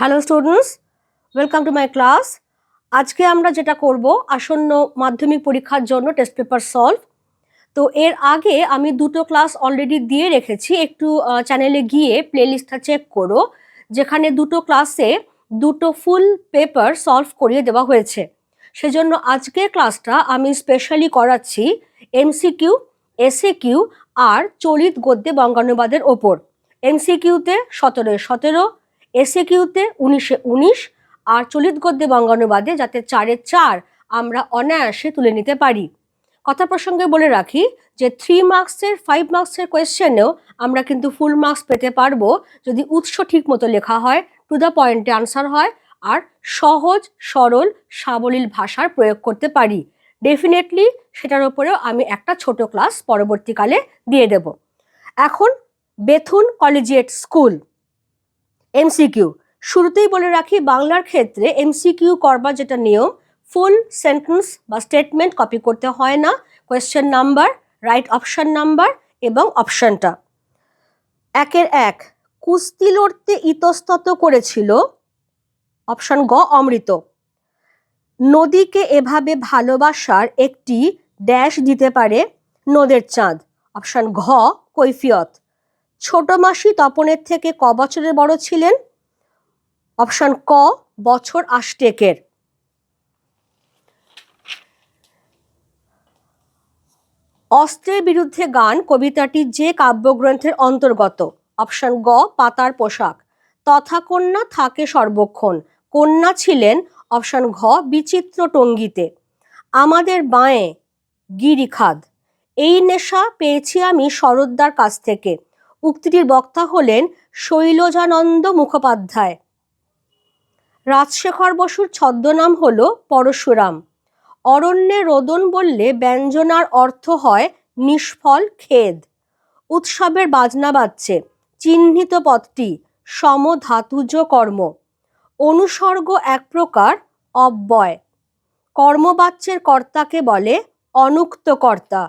Hello students welcome to my class আজকে আমরা যেটা করব, আসন্ন মাধ্যমিক পরীক্ষার জন্য টেস্ট পেপার সলভ তো এর আগে আমি দুটো ক্লাস অলরেডি দিয়ে রেখেছি। একটু চ্যানেলে গিয়ে প্লেলিস্টটা চেক করো, যেখানে দুটো ক্লাসে দুটো ফুল পেপার সলভ করিয়ে দেওয়া হয়েছে। সেজন্য আজকের ক্লাসটা আমি স্পেশালি করাচ্ছি এমসিকিউ এসএ কিউ আর চলিত গদ্যে বঙ্গানুবাদের ওপর। এমসিকিউতে সতেরোয় সতেরো এসএ কিউতে উনিশে উনিশ আর চলিত গদ্যে বঙ্গানুবাদে যাতে চারে চার আমরা অনায়াসে তুলে নিতে পারি। কথা প্রসঙ্গে বলে রাখি যে থ্রি মার্কসের ফাইভ মার্কসের কোয়েশ্চেনেও আমরা কিন্তু ফুল মার্কস পেতে পারব যদি উৎস ঠিক মতো লেখা হয় টু দ্য পয়েন্টে আনসার হয় আর সহজ, সরল, সাবলীল ভাষার প্রয়োগ করতে পারি। ডেফিনেটলি সেটার উপরেও আমি একটা ছোট ক্লাস পরবর্তীকালে দিয়ে দেব। এখন বেথুন কলেজিয়েট স্কুল এমসিকিউ শুরুতেই বলে রাখি, বাংলার ক্ষেত্রে এমসিকিউ করবার যেটা নিয়ম ফুল সেন্টেন্স বা স্টেটমেন্ট কপি করতে হয় না। Question number right option number এবং অপশনটা একের এক, কুস্তি লড়তে ইতস্তত করেছিল অপশন গ, অমৃত। নদীকে এভাবে ভালোবাসার একটি ড্যাশ দিতে পারে নদের চাঁদ। অপশন ঘ, কৈফিয়ত। ছোট মাসি তপনের থেকে ক বছরের বড় ছিলেন? অপশন ক, বছর আষ্টেকের। অস্ত্রের বিরুদ্ধে গান, কবিতাটি যে কাব্যগ্রন্থের অন্তর্গত। অপশন গ, পাতার পোশাক। তথা কন্যা থাকে সর্বক্ষণ। কন্যা ছিলেন, অপশন ঘ, বিচিত্র টঙ্গিতে। আমাদের বাঁয়ে গিরিখাদ। এই নেশা পেয়েছি আমি শরদ্দার কাছ থেকে। উক্তিটির বক্তা হলেন শৈলজানন্দ মুখোপাধ্যায়। রাজশেখর বসুর ছদ্মনাম হল পরশুরাম। অরণ্যে রোদন বললে ব্যঞ্জনার অর্থ হয় নিষ্ফল খেদ। উৎসবের বাজনা বাজছে, চিহ্নিত পথটি সমধাতুজ কর্ম। অনুসর্গ এক প্রকার, অব্যয়। কর্মবাচ্যের কর্তাকে বলে অনুক্ত কর্তা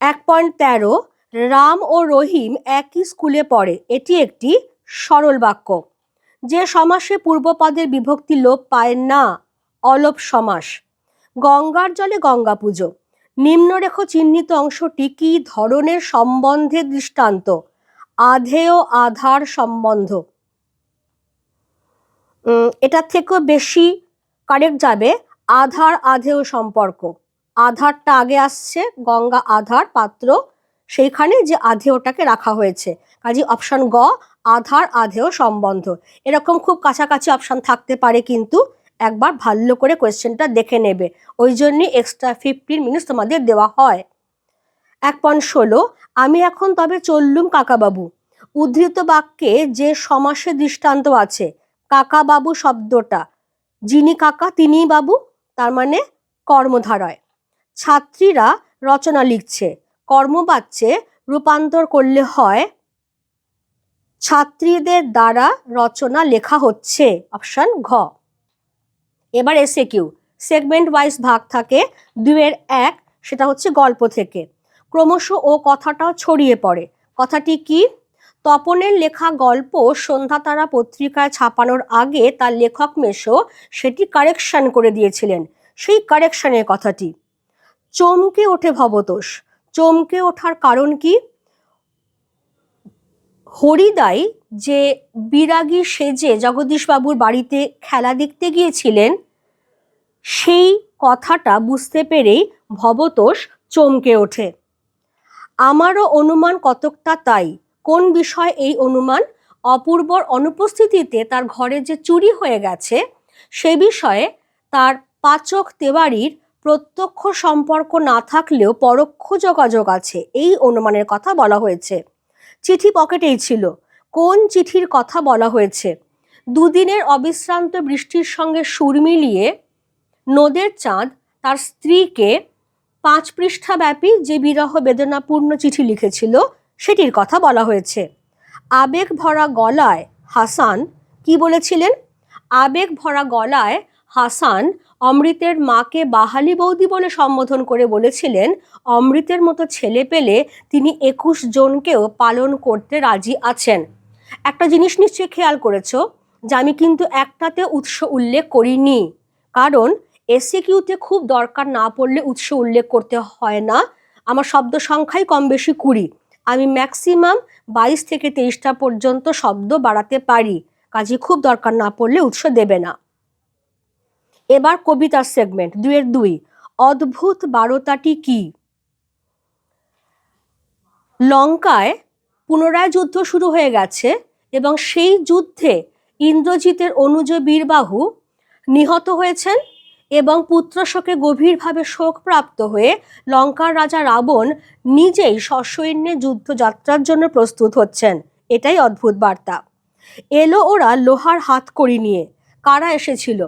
এক পয়েন্ট তেরো রাম ও রহিম একই স্কুলে পড়ে। এটি একটি সরল বাক্য। যে সমাসে পূর্বপদের বিভক্তি লোপ পায় না, অলোপ সমাস। গঙ্গার জলে গঙ্গা পুজো। নিম্নরেখ চিহ্নিত অংশটি কি ধরনের সম্বন্ধে দৃষ্টান্ত? আধেয় আধার সম্বন্ধ। এটার থেকেও বেশি কারেক্ট যাবে আধার আধেয় সম্পর্ক। আধারটা আগে আসছে, গঙ্গা আধার পাত্র সেইখানে যে আধেয়টাকে রাখা হয়েছে। কাজে অপশন গ, আধার আধেয় সম্বন্ধ। এরকম খুব কাছাকাছি অপশন থাকতে পারে কিন্তু একবার ভালো করে কোয়েশ্চেনটা দেখে নেবে। ওই জন্যই এক্সট্রা ফিফটিন মিনিটস তোমাদের দেওয়া হয়। এক পয়েন্ট ষোলো, আমি এখন তবে চললুম কাকাবাবু। উদ্ধৃত বাক্যে যে সমাসে দৃষ্টান্ত আছে, কাকাবাবু শব্দটা। যিনি কাকা তিনি বাবু, তার মানে কর্মধারয়। ছাত্রীরা রচনা লিখছে। কর্মবাচ্যে রূপান্তর করলে হয়, ছাত্রীদের দ্বারা রচনা লেখা হচ্ছে, অপশন ঘ। এবার এসে কিউ সেগমেন্ট ওয়াইজ ভাগ থাকে দুয়ের এক, সেটা হচ্ছে গল্প থেকে। ক্রমশ ও কথাটাও ছড়িয়ে পড়ে। কথাটি কি? তপনের লেখা গল্প সন্ধ্যাতারা পত্রিকায় ছাপানোর আগে তার লেখক মেশো সেটি কারেকশন করে দিয়েছিলেন। সেই কারেকশনের কথাটি। চমকে ওঠে ভবতোষ। চমকে ওঠার কারণ কি? হরিদাই যে বিরাগী সেজে জগদীশবাবুর বাড়িতে খেলা দেখতে গিয়েছিলেন, সেই কথাটা বুঝতে পেরেই ভবতোষ চমকে ওঠে। আমারও অনুমান কতকটা তাই। কোন বিষয় এই অনুমান? অপূর্বর অনুপস্থিতিতে তার ঘরে যে চুরি হয়ে গেছে, সে বিষয়ে তার পাচক তেওয়ারির প্রত্যক্ষ সম্পর্ক না থাকলেও পরোক্ষ যোগাযোগ আছে, এই অনুমানের কথা বলা হয়েছে। চিঠি পকেটেই ছিল। কোন চিঠির কথা বলা হয়েছে? দুদিনের অবিশ্রান্ত বৃষ্টির সঙ্গে সুর মিলিয়ে নদের চাঁদ, তার স্ত্রীকে পাঁচ পৃষ্ঠাব্যাপী যে বিরহ বেদনাপূর্ণ চিঠি লিখেছিল, সেটির কথা বলা হয়েছে। আবেগ ভরা গলায় হাসান কি বলেছিলেন? আবেগ ভরা গলায় হাসান অমৃতের মাকে বাহালি বৌদি বলে সম্বোধন করে বলেছিলেন, অমৃতের মতো ছেলে পেলে তিনি একুশ জনকেও পালন করতে রাজি আছেন। একটা জিনিস নিশ্চয়ই খেয়াল করেছ, যে আমি কিন্তু একটাতে উৎস উল্লেখ করিনি। কারণ এসি কিউতে খুব দরকার না পড়লে উৎস উল্লেখ করতে হয় না। আমার শব্দ সংখ্যাই কম বেশি কুড়ি। আমি ম্যাক্সিমাম বাইশ থেকে তেইশটা পর্যন্ত শব্দ বাড়াতে পারি। কাজে খুব দরকার না পড়লে উৎস দেবে না। এবার কবিতার সেগমেন্ট দুয়ের দুই। অদ্ভুত বারোটাটি কি? লঙ্কায় পুনরায় যুদ্ধ শুরু হয়ে গেছে এবং সেই যুদ্ধে ইন্দ্রজিতের অনুজ বীরবাহু নিহত হয়েছেন এবং পুত্রশোকে গভীরভাবে শোকপ্রাপ্ত হয়ে লঙ্কার রাজা রাবণ নিজেই সসৈন্যে যুদ্ধযাত্রার জন্য প্রস্তুত হচ্ছেন। এটাই অদ্ভুত বার্তা। এলো ওরা লোহার হাত করি নিয়ে। কারা এসেছিল?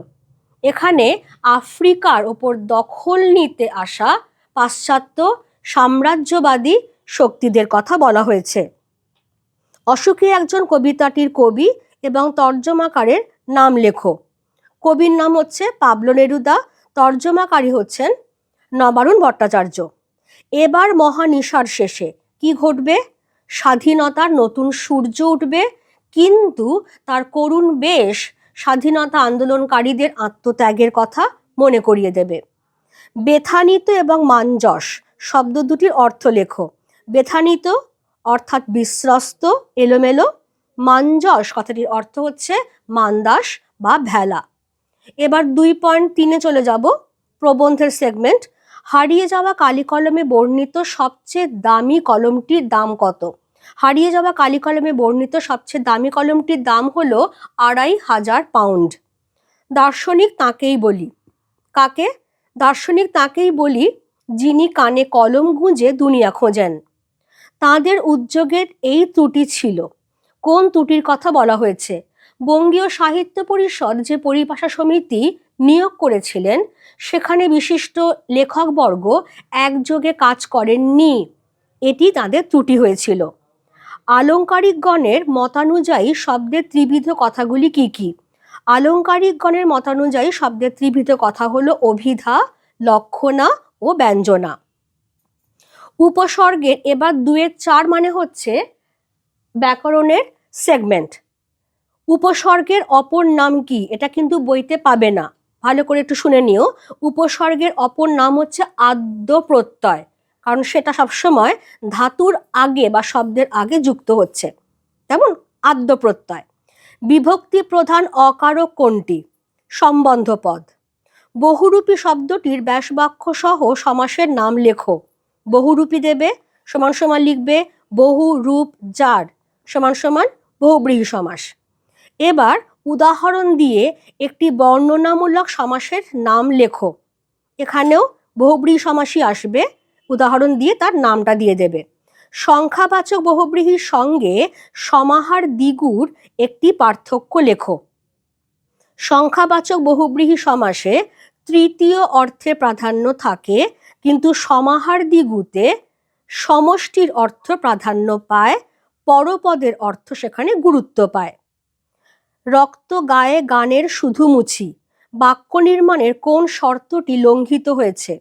এখানে আফ্রিকার ওপর দখল নিতে আসা পাশ্চাত্য সাম্রাজ্যবাদী শক্তিদের কথা বলা হয়েছে। অশোকে একজন কবিতাটির কবি এবং তর্জমাকারের নাম লেখো। কবির নাম হচ্ছে পাবলো নেরুদা, তর্জমাকারী হচ্ছেন নবারুণ ভট্টাচার্য। এবার মহানিশার শেষে কি ঘটবে? স্বাধীনতার নতুন সূর্য উঠবে, কিন্তু তার করুণ বেশ স্বাধীনতা আন্দোলনকারীদের আত্মত্যাগের কথা মনে করিয়ে দেবে। বেথানিত এবং মানজস শব্দ দুটির অর্থ লেখো। বেথানিত অর্থাৎ বিশ্রস্ত এলোমেলো। মানজস কথাটির অর্থ হচ্ছে মান্দাস বা ভেলা। এবার দুই পয়েন্ট তিনে চলে যাব প্রবন্ধের সেগমেন্ট। হারিয়ে যাওয়া কালি কলমে বর্ণিত সবচেয়ে দামি কলমটির দাম কত? হারিয়ে যাওয়া কালি কলমে বর্ণিত সবচেয়ে দামি কলমটির দাম হল আড়াই হাজার পাউন্ড। দার্শনিক তাকেই বলি। কাকে? দার্শনিক তাকেই বলি যিনি কানে কলম গুঁজে দুনিয়া খোঁজেন। তাদের উদ্যোগের এই ত্রুটি ছিল। কোন ত্রুটির কথা বলা হয়েছে? বঙ্গীয় সাহিত্য পরিষদ যে পরিভাষা সমিতি নিয়োগ করেছিলেন, সেখানে বিশিষ্ট লেখকবর্গ একযোগে কাজ করেননি। এটি তাদের ত্রুটি হয়েছিল। আলংকারিকগণের মতানুযায়ী শব্দের ত্রিবিধ কথাগুলি কি কি? আলংকারিকগণের মতানুযায়ী শব্দের ত্রিবিধ কথা হলো অভিধা, লক্ষণা ও ব্যঞ্জনা। উপসর্গের এবার দুয়ের চার মানে হচ্ছে ব্যাকরণের সেগমেন্ট। উপসর্গের অপর নাম কি? এটা কিন্তু বইতে পাবে না। ভালো করে একটু শুনে নিও। উপসর্গের অপর নাম হচ্ছে আদ্য প্রত্যয় কারণ সেটা সবসময় ধাতুর আগে বা শব্দের আগে যুক্ত হচ্ছে। তেমন আদ্য প্রত্যয়। বিভক্তি প্রধান অকারক কোনটি? সম্বন্ধ পদ। বহুরূপী শব্দটির ব্যাসবাক্য সহ সমাসের নাম লেখো। বহুরূপী দেবে, সমান সমান লিখবে, বহু, রূপ, যার, সমান সমান বহুব্রীহি সমাস। এবার উদাহরণ দিয়ে একটি বর্ণনামূলক সমাসের নাম লেখো। এখানেও বহুব্রীহি সমাসই আসবে। উদাহরণ দিয়ে তার নামটা দিয়ে দেবে। সংখ্যাবাচক বহুব্রীহির সঙ্গে সমাহার দ্বিগুর একটি পার্থক্য লেখো। সংখ্যাবাচক বহুব্রীহি সমাসে তৃতীয় অর্থে প্রাধান্য থাকে, কিন্তু সমাহার দ্বিগুতে সমষ্টির অর্থ প্রাধান্য পায়, পরপদের অর্থ সেখানে গুরুত্ব পায়। রক্ত গায়ে গানের শুধু মুছি, বাক্য নির্মাণের কোন শর্তটি লঙ্ঘিত হয়েছে?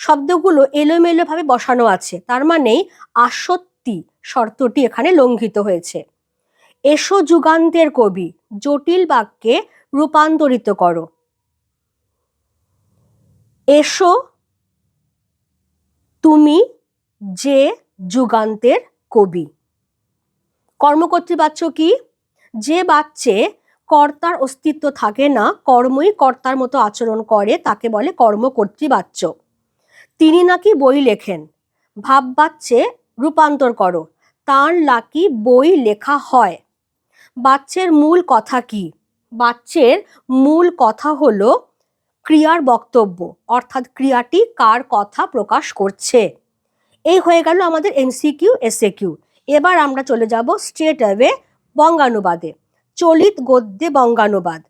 শব্দগুলো এলোমেলোভাবে বসানো আছে। তার মানেই আসত্তি শর্তটি এখানে লঙ্ঘিত হয়েছে। এসো যুগান্তের কবি, জটিল বাক্যে রূপান্তরিত করো। এসো তুমি যে যুগান্তের কবি। কর্মকর্তৃবাচ্য কি? যে বাচ্চে কর্তার অস্তিত্ব থাকে না, কর্মই কর্তার মতো আচরণ করে, তাকে বলে কর্মকর্তৃবাচ্য। তিনি নাকি বই লেখেন। ভাব বাচ্চে রূপান্তর করো, তার নাকি বই লেখা হয়। বাচ্চের মূল কথা কি? বাচ্চের মূল কথা হলো ক্রিয়ার বক্তব্য, অর্থাৎ ক্রিয়াটি কার কথা প্রকাশ করছে। এই হয়ে গেল আমাদের এনসিকিউ এসএ কিউ এবার আমরা চলে যাব স্ট্রেট অ্যাওয়ে বঙ্গানুবাদে। চলিত গদ্যে বঙ্গানুবাদ।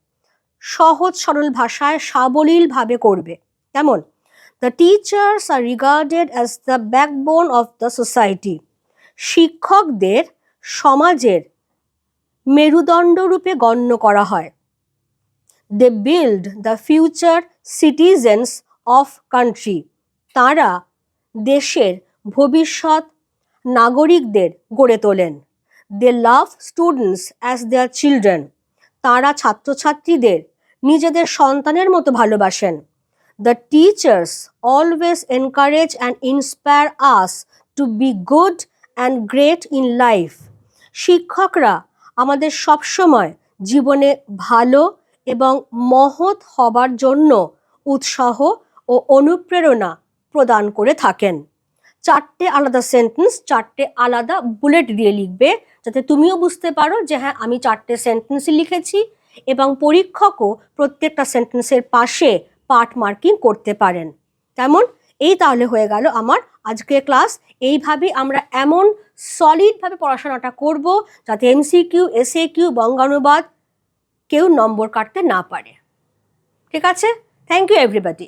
সহজ সরল ভাষায় সাবলীলভাবে করবে। কেমন? The teachers are regarded as the backbone of the society শিক্ষকদের সমাজের মেরুদণ্ড রূপে গণ্য করা হয়। They build the future citizens of country তারা দেশের ভবিষ্যৎ নাগরিকদের গড়ে তোলেন। They love students as their children তারা ছাত্রছাত্রীদের নিজেদের সন্তানের মতো ভালোবাসেন। The teachers always encourage and inspire us to be good and great in life শিক্ষকরা আমাদের সবসময় জীবনে ভালো এবং মহৎ হবার জন্য উৎসাহ ও অনুপ্রেরণা প্রদান করে থাকেন। চারটে আলাদা সেন্টেন্স চারটে আলাদা বুলেট দিয়ে লিখবে যাতে তুমিও বুঝতে পারো যে হ্যাঁ আমি চারটে সেন্টেন্সই লিখেছি এবং পরীক্ষকও প্রত্যেকটা সেন্টেন্সের পাশে পার্ট মার্কিং করতে পারেন। তেমন, এই তাহলে হয়ে গেল আমার আজকের ক্লাস। এইভাবে আমরা এমন সলিডভাবে পড়াশোনাটা করব যাতে এমসিকিউ এসএ কিউ বঙ্গানুবাদ কেউ নম্বর কাটতে না পারে। ঠিক আছে? Thank you everybody